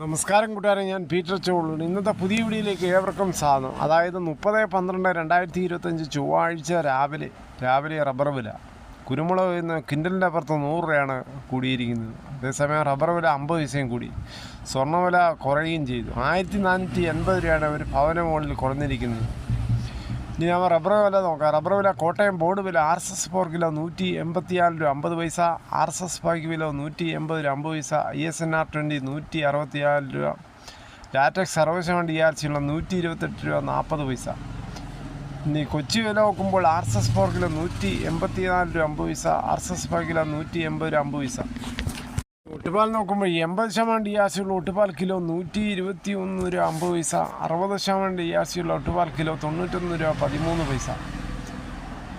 നമസ്കാരം കൂട്ടുകാരെ ഞാൻ പീറ്റർ ചോളൂൺ ഇന്നത്തെ പുതിയ വീഡിയോയിലേക്ക് ഏവർക്കും സാധനം അതായത് മുപ്പത് പന്ത്രണ്ട് രണ്ടായിരത്തി ഇരുപത്തഞ്ച് ചൊവ്വാഴ്ച രാവിലെ രാവിലെ റബ്ബർ വില. കുരുമുളക് ഇന്ന് കിൻഡലിന്റെ അപ്പുറത്ത് നൂറ് രൂപയാണ് കൂടിയിരിക്കുന്നത്. അതേസമയം റബ്ബർ വില അമ്പത് പൈസയും കൂടി. സ്വർണവില കുറയുകയും ചെയ്തു. ആയിരത്തി നാനൂറ്റി എൺപത് രൂപയാണ് ഒരു ഭവന മുകളിൽ കുറഞ്ഞിരിക്കുന്നത്. ഇനി നമ്മൾ റബ്ബർ വില നോക്കാം. റബ്ബർ വില കോട്ടയം ബോർഡ് വില R S S four kilo നൂറ്റി എൺപത്തിനാല് രൂപ അമ്പത് പൈസ. R S S five kilo നൂറ്റി എൺപത് രൂപ അമ്പത് പൈസ. I S N R twenty നൂറ്റി അറുപത്തിനാല് രൂപ. ലാറ്റക്സ് സർവീസ് വണ്ടി ആർ സിയുള്ള നൂറ്റി ഇരുപത്തെട്ട് രൂപ നാൽപ്പത് പൈസ. ഇനി കൊച്ചി വില നോക്കുമ്പോൾ R S S four kilo നൂറ്റി എൺപത്തിനാല് രൂപ അമ്പത് പൈസ. R S S five kilo നൂറ്റി എൺപത് രൂപ അമ്പത് പൈസ. ഒട്ടുപാൽ നോക്കുമ്പോൾ എൺപത് ശതമാനം ഡി ആർ സിയുള്ള ഒട്ടുപാൽ കിലോ നൂറ്റി ഇരുപത്തി ഒന്ന് രൂപ അമ്പത് പൈസ അറുപത് ശതമാനം ഡി ആർ സിയുള്ള ഒട്ടുപാൽ കിലോ തൊണ്ണൂറ്റൊന്ന് രൂപ പതിമൂന്ന് പൈസ.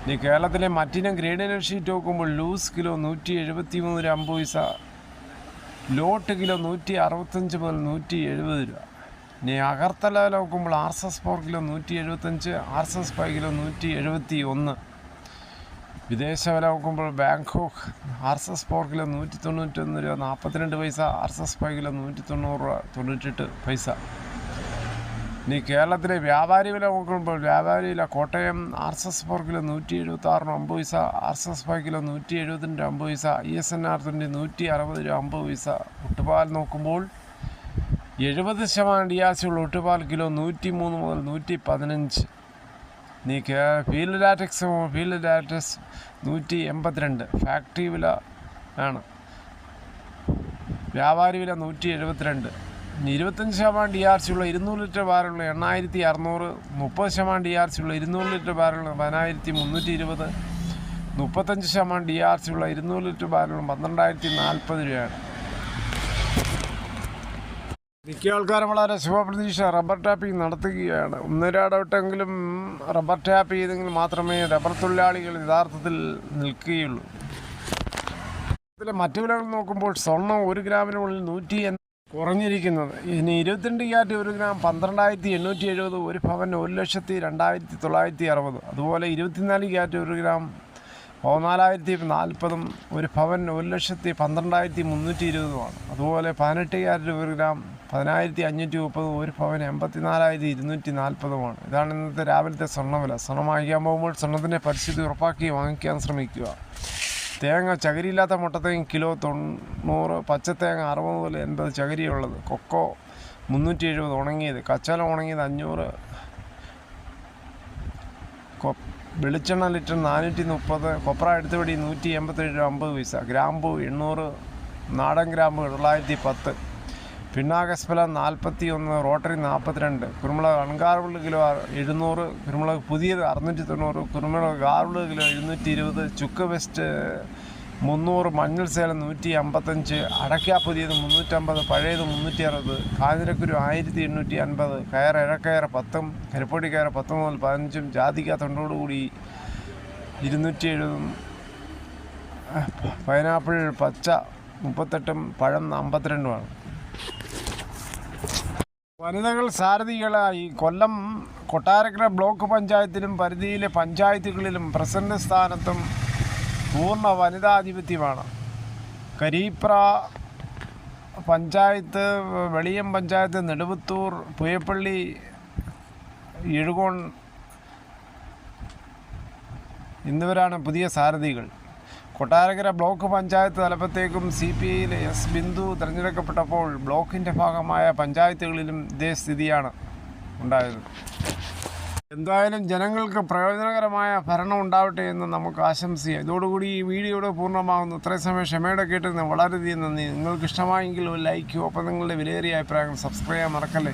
ഇനി കേരളത്തിലെ മറ്റിനം ഗ്രേഡിനൽ ഷീറ്റ് നോക്കുമ്പോൾ ലൂസ് കിലോ നൂറ്റി എഴുപത്തി മൂന്ന് രൂപ അമ്പത് പൈസ ലോട്ട് കിലോ നൂറ്റി അറുപത്തഞ്ച് മുതൽ നൂറ്റി എഴുപത് രൂപ. ഇനി അകർത്തല നോക്കുമ്പോൾ R S S four kilo നൂറ്റി എഴുപത്തഞ്ച് R S S five kilo നൂറ്റി എഴുപത്തി ഒന്ന് വിദേശ വില നോക്കുമ്പോൾ Bangkok R S S four kilo നൂറ്റി തൊണ്ണൂറ്റൊന്ന് രൂപ നാൽപ്പത്തിരണ്ട് പൈസ R S S five kilo നൂറ്റി തൊണ്ണൂറ് രൂപ തൊണ്ണൂറ്റെട്ട് പൈസ. ഇനി കേരളത്തിലെ വ്യാപാരി വില നോക്കുമ്പോൾ വ്യാപാരി വില Kottayam R S S four kilo നൂറ്റി എഴുപത്തി ആറിന് അമ്പത് പൈസ R S S five kilo നൂറ്റി എഴുപത്തിന്റെ അമ്പത് പൈസ ഇ എസ് എൻ ആർ തൊണ്ണൂറ്റി നൂറ്റി അറുപത് രൂപ അമ്പത് പൈസ. ഒട്ടുപാൽ നോക്കുമ്പോൾ എഴുപത് ശതമാനം ഡിയാസിയുള്ള ഒട്ടുപാൽ കിലോ നൂറ്റി മൂന്ന് മുതൽ നൂറ്റി പതിനഞ്ച് നീ ഫീൽഡ് ഡാറ്റക്സ് ഫീൽഡ് ലാറ്റക്സ് നൂറ്റി എൺപത്തിരണ്ട്. ഫാക്ടറി വില ആണ്. വ്യാപാരി വില നൂറ്റി എഴുപത്തിരണ്ട്. ഇരുപത്തഞ്ച് ശതമാനം ഡി ആർ സി ഉള്ള ഇരുന്നൂറ് ലിറ്റർ ബാറുള്ള എണ്ണായിരത്തി അറുന്നൂറ് മുപ്പത് ശതമാനം ഡി ആർ സി ഉള്ള ഇരുന്നൂറ് ലിറ്റർ ബാറുള്ള പതിനായിരത്തി മുന്നൂറ്റി ഇരുപത് മുപ്പത്തഞ്ച് ശതമാനം ഡി ആർ സി ഉള്ള ഇരുന്നൂറ് ലിറ്റർ ബാറുള്ള പന്ത്രണ്ടായിരത്തി നാൽപ്പത് രൂപയാണ്. മിക്ക ആൾക്കാരും വളരെ ശുഭപ്രതീക്ഷ. റബ്ബർ ടാപ്പിംഗ് നടത്തുകയാണ്. ഒന്നരാടവട്ടെങ്കിലും റബ്ബർ ടാപ്പ് ചെയ്തെങ്കിൽ മാത്രമേ റബ്ബർ തൊഴിലാളികൾ യഥാർത്ഥത്തിൽ നിൽക്കുകയുള്ളൂ. ഇതിലെ മറ്റു വിലകൾ നോക്കുമ്പോൾ സ്വർണം ഒരു ഗ്രാമിനുള്ളിൽ നൂറ്റി കുറഞ്ഞിരിക്കുന്നത്. ഇനി ഇരുപത്തിരണ്ട് ക്യാറ്റ് ഒരു ഗ്രാം പന്ത്രണ്ടായിരത്തി എണ്ണൂറ്റി എഴുപത് ഒരു ഭവൻ ഒരു ലക്ഷത്തി രണ്ടായിരത്തി തൊള്ളായിരത്തി അറുപത്. അതുപോലെ ഇരുപത്തിനാല് ക്യാറ്റ് ഒരു ഗ്രാം പതിനാലായിരത്തി നാൽപ്പതും ഒരു പവൻ ഒരു ലക്ഷത്തി പന്ത്രണ്ടായിരത്തി മുന്നൂറ്റി ഇരുപതുമാണ് അതുപോലെ പതിനെട്ടായിരം രൂപ ഗ്രാം പതിനായിരത്തി അഞ്ഞൂറ്റി മുപ്പതും ഒരു പവൻ എൺപത്തിനാലായിരത്തി ഇരുന്നൂറ്റി നാൽപ്പതുമാണ് ഇതാണ് ഇന്നത്തെ രാവിലത്തെ സ്വർണവില. സ്വർണം വാങ്ങിക്കാൻ പോകുമ്പോൾ സ്വർണത്തിന്റെ പരിസ്ഥിതി ഉറപ്പാക്കി വാങ്ങിക്കാൻ ശ്രമിക്കുക. തേങ്ങ ചകിരിയില്ലാത്ത മുട്ടത്തേങ്ങ കിലോ തൊണ്ണൂറ് പച്ചത്തേങ്ങ അറുപത് മുതൽ എൺപത് ചകിരിയുള്ളത് കൊക്കോ മുന്നൂറ്റി എഴുപത് ഉണങ്ങിയത് കച്ചാലം ഉണങ്ങിയത് അഞ്ഞൂറ് വെളിച്ചെണ്ണ ലിറ്റർ നാനൂറ്റി മുപ്പത് കൊപ്ര എടുത്തുപടി നൂറ്റി എൺപത്തേഴ് അമ്പത് പൈസ ഗ്രാമ്പു എണ്ണൂറ് നാടൻ ഗ്രാമ്പു തൊള്ളായിരത്തി പത്ത് പിണ്ണാകസ്ഫലം നാൽപ്പത്തി ഒന്ന് റോട്ടറി നാൽപ്പത്തിരണ്ട് കുരുമുളക് അൺഗാർബിൾഡ് കിലോ എഴുന്നൂറ് കുരുമുളക് പുതിയത് അറുന്നൂറ്റി തൊണ്ണൂറ് കുരുമുളക് ഗാർബിൾഡ് കിലോ എഴുന്നൂറ്റി ഇരുപത് ചുക്ക് വെസ്റ്റ് മുന്നൂറ് മഞ്ഞൾ സേലം നൂറ്റി അമ്പത്തഞ്ച് അടയ്ക്ക പുതിയത് മുന്നൂറ്റമ്പത് പഴയത് മുന്നൂറ്റി അറുപത് കാഞ്ഞിരക്കുരു ആയിരത്തി എണ്ണൂറ്റി അൻപത് കയർ ഇഴക്കയർ പത്തും കരിപ്പൊടി കയർ പത്ത് മുതൽ പതിനഞ്ചും ജാതിക്ക തൊണ്ടോടുകൂടി ഇരുന്നൂറ്റി എഴുപതും പൈനാപ്പിൾ പച്ച മുപ്പത്തെട്ടും പഴം അമ്പത്തിരണ്ടുമാണ്. വനിതകൾ സാരഥികളായി കൊല്ലം കൊട്ടാരക്കര ബ്ലോക്ക് പഞ്ചായത്തിലും പരിധിയിലെ പഞ്ചായത്തുകളിലും പ്രസിഡന്റ് സ്ഥാനത്തും പൂർണ വനിതാധിപത്യമാണ്. കരീപ്ര പഞ്ചായത്ത് വെളിയം പഞ്ചായത്ത് നെടുവത്തൂർ പുയപ്പള്ളി എഴുകോൺ എന്നിവരാണ് പുതിയ സാരഥികൾ. കൊട്ടാരക്കര ബ്ലോക്ക് പഞ്ചായത്ത് തലപ്പത്തേക്കും സി പി ഐയിലെ എസ് ബിന്ദു തിരഞ്ഞെടുക്കപ്പെട്ടപ്പോൾ ബ്ലോക്കിന്റെ ഭാഗമായ പഞ്ചായത്തുകളിലും ഇതേ സ്ഥിതിയാണ് ഉണ്ടായത്. എന്തായാലും ജനങ്ങൾക്ക് പ്രയോജനകരമായ ഭരണം ഉണ്ടാവട്ടെ എന്ന് നമുക്ക് ആശംസിക്കാം. ഇതോടുകൂടി ഈ വീഡിയോയുടെ പൂർണമാകുന്നു. ഇത്രയും സമയം ക്ഷമയുടെ കേട്ടിരുന്ന വളരെയധികം നന്ദി. നിങ്ങൾക്ക് ഇഷ്ടമായെങ്കിൽ ഒരു ലൈക്കും ഒപ്പം നിങ്ങളുടെ വിലയേറിയ അഭിപ്രായങ്ങൾ സബ്സ്ക്രൈബ് ചെയ്യാൻ മറക്കല്ലേ?